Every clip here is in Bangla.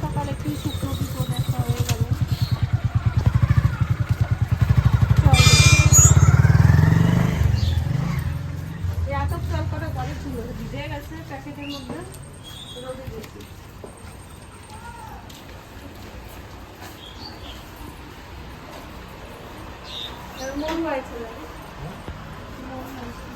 সকালে কি শুকনো একটা হয়ে প্যাকেটের মধ্যে রোদে মন হয়েছে মন হয়েছে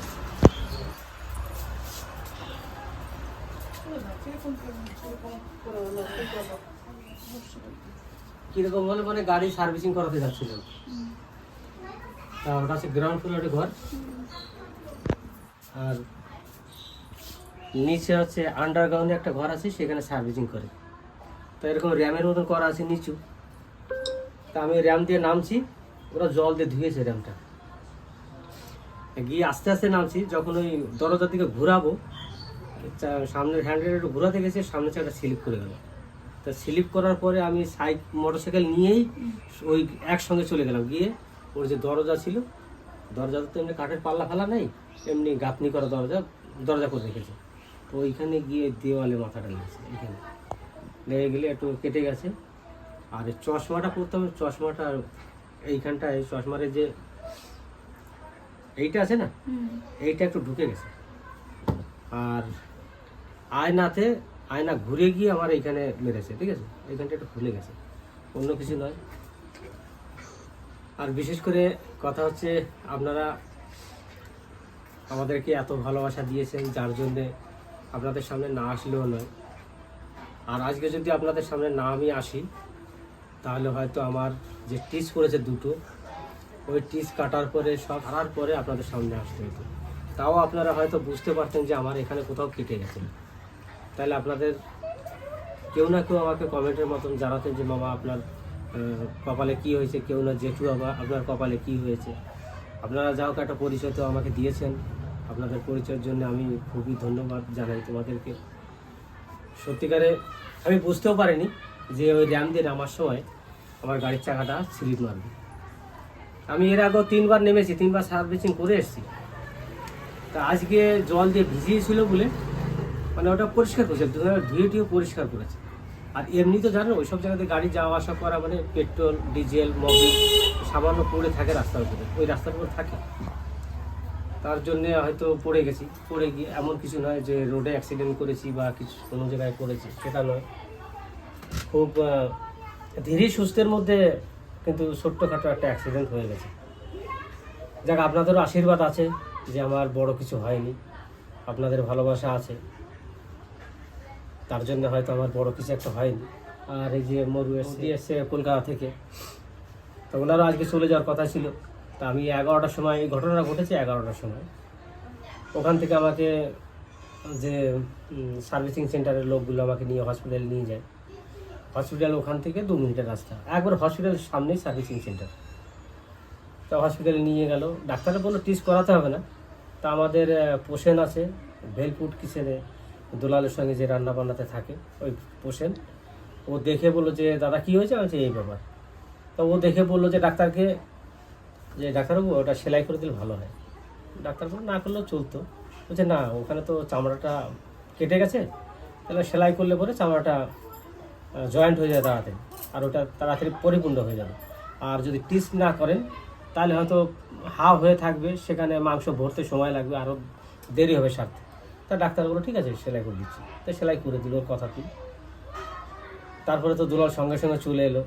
কীরকম হলে মানে গাড়ি সার্ভিসিং করাতে যাচ্ছিলাম তা ওটা হচ্ছে গ্রাউন্ড ফ্লোরে ঘর। আর নিচে হচ্ছে আন্ডারগ্রাউন্ডে একটা ঘর আছে, সেখানে সার্ভিসিং করে। তো এরকম র্যামের মতন করা আছে নিচু। তা আমি র্যাম দিয়ে নামছি, ওরা জল দিয়ে ধুয়েছে র্যামটা গিয়ে আস্তে আস্তে নামছি, যখন ওই দরজার দিকে ঘুরাবো সামনের হ্যান্ডেল একটু ঘোরাতে গেছে সামনে একটা স্লিপ করে গেল। তা স্লিপ করার পরে আমি সাইড মোটরসাইকেল নিয়েই ওই একসঙ্গে চলে গেলাম। গিয়ে ওর যে দরজা ছিল দরজাতে তো এমনি কাঠের পাল্লা ফালা নেই এমনি গাঁথনি করা দরজা দরজা করে রেখেছে। তো ওইখানে গিয়ে দেওয়ালে মাথাটা লেগেছে এখানে। লেগে গেলে একটু কেটে গেছে। আর চশমাটা পরতে হবে চশমাটা এইখানটায় চশমার যে এইটা আছে না? এইটা একটু ঢুকে গেছে। আর আয়নাতে, আয়না ঘুরে গিয়ে আমার এইখানে মেরেছে, ঠিক আছে? এইখানটা একটু খুলে গেছে। অন্য কিছু নয়। আর বিশেষ করে কথা হচ্ছে, আপনারা আমাদেরকে এত ভালোবাসা দিয়েছেন, যার জন্যে আপনাদের সামনে না আসলেও নয়। আর আজকে যদি আপনাদের সামনে না আমি আসি, তাহলে হয়তো আমার যে টিস করেছে দুটো, ওই টিস কাটার পরে, সব হারার পরে আপনাদের সামনে আসতে হতো। তাও আপনারা হয়তো বুঝতে পারতেন যে আমার এখানে কোথাও কেটে গেছে। তাহলে আপনাদের কেউ না কেউ আমাকে কমেন্টের মতন জানাতেন যে, মামা, আপনার কপালে কি হয়েছে? কেউ না, জেঠু আপনার কপালে কি হয়েছে? আপনারা যা হোক একটা পরিচয় তো আমাকে দিয়েছেন। আপনাদের পরিচয়ের জন্য আমি খুবই ধন্যবাদ জানাই তোমাদেরকে। সত্যিকারে আমি বুঝতেও পারিনি যে ওই র্যাম দিয়ে নামার সময় আমার গাড়ির চাকাটা স্লিপ মারবে। আমি এর আগেও তিনবার নেমেছি, তিনবার সার্ভিসিং করে এসেছি। তা আজকে জল দিয়ে ভিজিয়েছিল বলে মানে ওটা পরিষ্কার করেছে ধুয়ে- টুয়ে পরিষ্কার করেছে। আর এমনি তো জানো ওইসব জায়গাতে গাড়ি যাওয়া আসা করা মানে পেট্রোল, ডিজেল মবিল সামান্য পড়ে থাকে রাস্তার উপরে, ওই রাস্তার উপর থাকে। তার জন্য হয়তো পড়ে গেছি, পড়ে গিয়ে এমন কিছু নয় যে রোডে অ্যাক্সিডেন্ট করেছি বা কিছু কোনো জায়গায় করেছি, সেটা নয়। খুব ধীরে সুস্থের মধ্যে কিন্তু ছোট্টখাটো একটা অ্যাক্সিডেন্ট হয়ে গেছে। যাক, আপনাদেরও আশীর্বাদ আছে যে আমার বড় কিছু হয়নি। আপনাদের ভালোবাসা আছে। তার জন্য হয়তো আমার বড় কিছু একটা হয়নি। আর এই যে মরু এসে এসছে কলকাতা থেকে, তো ওনারও আজকে চলে যাওয়ার কথা ছিল। তা আমি এগারোটার সময়, এই ঘটনাটা ঘটেছে এগারোটার সময়। ওখান থেকে আমাকে যে সার্ভিসিং সেন্টারের লোকগুলো আমাকে নিয়ে হসপিটাল নিয়ে যায়। হসপিটাল ওখান থেকে দু মিনিটের রাস্তা। একবার হসপিটালের সামনেই সার্ভিসিং সেন্টার। তো হসপিটালে নিয়ে গেল। ডাক্তারে বলল, টেস্ট করাতে হবে না। তা আমাদের পোষেন আছে, ভেলপুট কিসেনে দুলালের সঙ্গে যে রান্না বান্নাতে থাকে, ওই পোষেন, ও দেখে বলল যে, দাদা, কী হয়েছে? আমি এই ব্যাপার। তো ও দেখে বলল যে, ডাক্তারকে, যে ডাক্তারবাবু, ওটা সেলাই করে দিলে ভালো হয়। ডাক্তার না, করলেও চলতো। বলছে, না, ওখানে তো চামড়াটা কেটে গেছে, তাহলে সেলাই করলে পরে চামড়াটা জয়েন্ট হয়ে যায় তাড়াতাড়ি আর ওটা তাড়াতাড়ি পরিপূর্ণ হয়ে যাবে। আর যদি টিস না করেন, তাহলে হয়তো হাফ হয়ে থাকবে, সেখানে মাংস ভরতে সময় লাগবে আরও দেরি হবে সারতে। তা ডাক্তার বলল ঠিক আছে, সেলাই করে দিচ্ছি। তো সেলাই করে দিল, ওর কথা তুই। তারপরে তো দুলাল সঙ্গে সঙ্গে চলে এলো।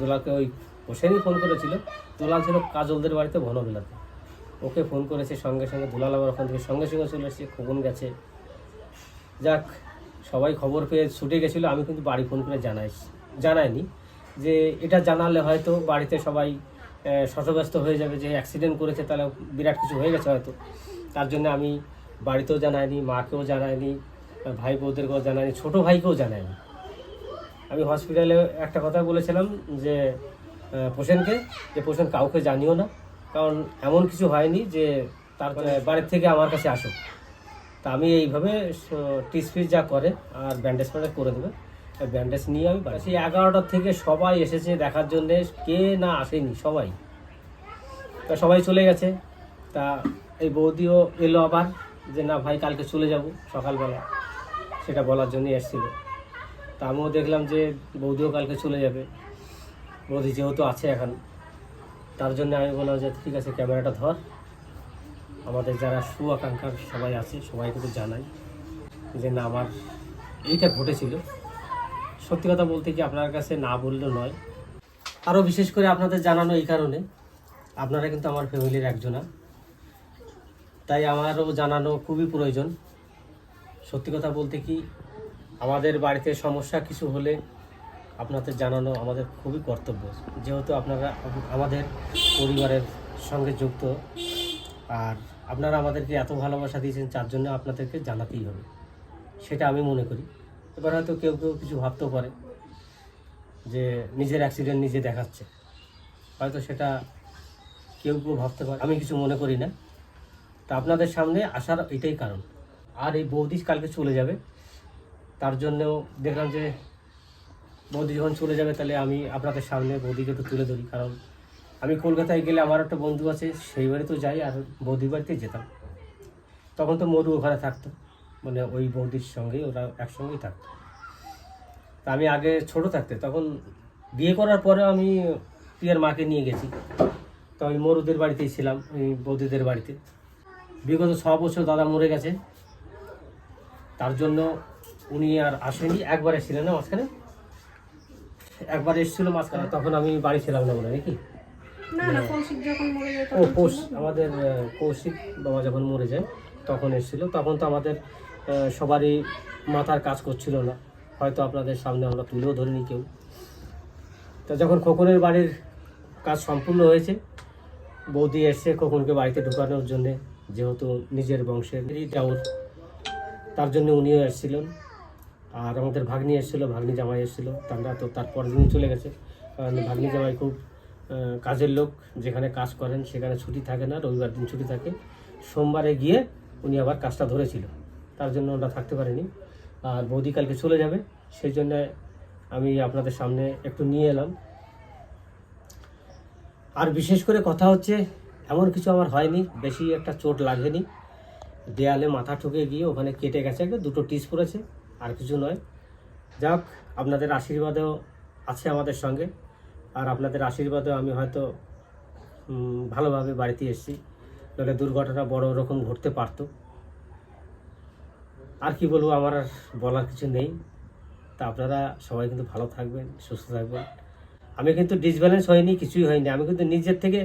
দুলালকে ওই হোসেনই ফোন করেছিল। দুলাল ছিল কাজলদের বাড়িতে ঘনবেলাতে ওকে ফোন করেছে সঙ্গে সঙ্গে। দুলাল আবার ওখান থেকে সঙ্গে সঙ্গে চলে এসেছে, খোকন গেছে। যাক, সবাই খবর পেয়ে ছুটে গেছিল। আমি কিন্তু বাড়ি ফোন করে জানাই, জানাইনি যে এটা জানালে হয়তো বাড়িতে সবাই শতব্যস্ত হয়ে যাবে যে অ্যাক্সিডেন্ট করেছে, তাহলে বিরাট কিছু হয়ে গেছে হয়তো। তার জন্য আমি বাড়িতেও জানায়নি মাকেও জানায়নি ভাই বোনদেরকেও জানাইনি ছোটো ভাইকেও জানায়নি। আমি হসপিটালে একটা কথা বলেছিলাম যে আহ, পেশেন্টকে যে পেশেন্ট কাউকে জানিও না কারণ এমন কিছু হয়নি যে তার বাড়ির থেকে আমার কাছে আসুক তা আমি এইভাবে টিস ফিস যা করে আর ব্যান্ডেজ ফ্যান্ডেজ করে দেবে ব্যান্ডেজ নিয়ে আমি সেই এগারোটার থেকে সবাই এসেছে দেখার জন্যে কে না আসেনি সবাই। তা সবাই চলে গেছে। তা এই বৌদিও এলো আবার। যে না ভাই, কালকে চলে যাব, সকালবেলা। সেটা বলার জন্যই এসেছিল। তা আমিও দেখলাম যে বৌদিও কালকে চলে যাবে। বৌদি যেহেতু আছে এখন, তার জন্য আমি বললাম যে, ঠিক আছে, ক্যামেরাটা ধর। আমাদের যারা শুভাকাঙ্ক্ষার সবাই আছে, সবাইকে তো জানাই যে না, আমার এইটা ঘটেছিল। সত্যি কথা বলতে কি, আপনার কাছে না বললেও নয়। আরও বিশেষ করে আপনাদের জানানো এই কারণে, আপনারা কিন্তু আমার ফ্যামিলির একজনা। তাই আমারও জানানো খুবই প্রয়োজন। সত্যি কথা বলতে কি, আমাদের বাড়িতে সমস্যা কিছু হলে আপনাদের জানানো আমাদের খুবই কর্তব্য। যেহেতু আপনারা, আমাদের পরিবারের সঙ্গে যুক্ত, আর আপনারা আমাদেরকে এত ভালোবাসা দিয়েছেন, যার জন্য আপনাদেরকে জানাতেই হবে। সেটা আমি মনে করি। এবার হয়তো কেউ কেউ কিছু ভাবতেও পারে যে নিজের অ্যাক্সিডেন্ট নিজে দেখাচ্ছে। হয়তো সেটা কেউ কেউ ভাবতে পারে। আমি কিছু মনে করি না। তা আপনাদের সামনে আসার এটাই কারণ। আর এই বৌদি কালকে চলে যাবে। তার জন্যও দেখলাম যে বৌদি যখন চলে যাবে তাহলে আমি আপনাদের সামনে বৌদিকে একটু তুলে ধরি। কারণ আমি কলকাতায় গেলে আমার একটা বন্ধু আছে, সেই বাড়িতেও যাই আর বৌদির বাড়িতেই যেতাম। তখন তো মরু ওখানে থাকতো। মানে ওই বৌদির সঙ্গেই ওরা একসঙ্গেই থাকতো। তা আমি আগে ছোট থাকতে, তখন বিয়ে করার পরে আমি প্রিয়ার মাকে নিয়ে গেছি। তো আমি মরুদের বাড়িতেই ছিলাম, ওই বৌদিদের বাড়িতে। বিগত ছ বছর দাদা মরে গেছে। তার জন্য উনি আর আসেনি একবার এসেছিলেন না মাঝখানে? একবার এসেছিল মাঝখানে তখন আমি বাড়ি ছিলাম না বলে নাকি? ও ছিল। আমাদের কৌশিক বাবা যখন মরে যায় তখন এসেছিল। তখন তো আমাদের সবারই মাথার কাজ করছিল না। হয়তো আপনাদের সামনে আমরা তুলেও ধরিনি কেউ। তো যখন খোকনের বাড়ির কাজ সম্পূর্ণ হয়েছে বৌদি এসছে খোকনকে বাড়িতে ঢোকানোর জন্য যেহেতু নিজের বংশের দেওর তার জন্য উনিও এসেছিলেন। আর আমাদের ভাগ্নি এসেছিল, ভাগ্নি জামাই এসেছিল। তারা তো তারপর দিন চলে গেছে। কারণ ভাগ্নি জামাই খুব কাজের লোক। যেখানে কাজ করেন সেখানে ছুটি থাকে না, রবিবার দিন ছুটি থাকে। সোমবারে গিয়ে উনি আবার কাজটা ধরেছিল। তার জন্য ওরা থাকতে পারেনি। আর বৌদি কালকে চলে যাবে। সেই জন্য আমি আপনাদের সামনে একটু নিয়ে এলাম। আর বিশেষ করে কথা হচ্ছে এমন কিছু আমার হয়নি, বেশি একটা চোট লাগেনি। দেয়ালে মাথা ঠুকে গিয়ে ওখানে কেটে গেছে একটা দুটো টিস পড়েছে, আর কিছু নয়। যাক, আপনাদের আশীর্বাদও আছে আমাদের সঙ্গে, আর আপনাদের আশীর্বাদেও আমি হয়তো ভালোভাবে বাড়িতে এসেছি নাহলে দুর্ঘটনা বড় রকম ঘটতে পারতো। আর কি বলব, আমার আর বলার কিছু নেই। তা আপনারা সবাই কিন্তু ভালো থাকবেন, সুস্থ থাকবেন। আমি কিন্তু ডিসব্যালেন্স হয়নি কিছুই হয়নি আমি কিন্তু নিজের থেকে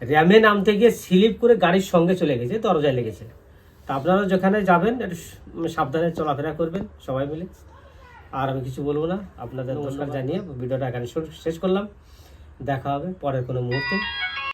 র্যামে নামতে গিয়ে স্লিপ করে গাড়ির সঙ্গে চলে গেছে দরজায় লেগেছে। তা আপনারা যেখানে যাবেন একটু সাবধানে চলাফেরা করবেন সবাই মিলে। আর আমি কিছু বলব না আপনাদের নমস্কার জানিয়ে ভিডিওটা এখানে শেষ করলাম। দেখা হবে পরের কোনো মুহূর্তে।